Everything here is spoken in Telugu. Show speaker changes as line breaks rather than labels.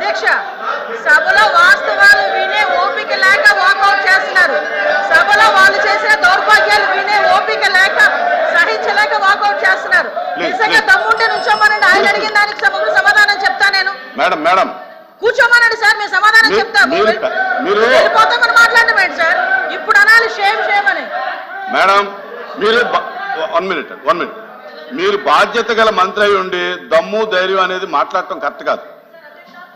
అధ్యక్ష సభలో వాస్తవాలు వినే ఓపిక లేక వాకౌట్ చేస్తున్నారు. సభలో వాళ్ళు చేసిన దౌర్భాగ్యాలు వినే ఓపిక లేక సహించలేక వాకౌట్ చేస్తున్నారు. నిజంగా. దమ్ముంటే నుంచోమనండి. ఆయన అడిగిన దానికి సమ- సమాధానం చెప్తా నేను.
Madam madam.
కూర్చోమనండి సార్ మేము సమాధానం చెప్తాము
మీరు-
వెళ్ళిపోతామని మాట్లాడడం ఏంటి సార్? ఇప్పుడు అనాలి షేమ్ షేమ్ అని.
మేడం మీరు వన్ మినిట్ వన్ మినిట్. మీరు బాధ్యత గల మంత్రి అయి ఉండి దమ్ము ధైర్యం అనేది మాట్లాడటం కరెక్ట్ కాదు.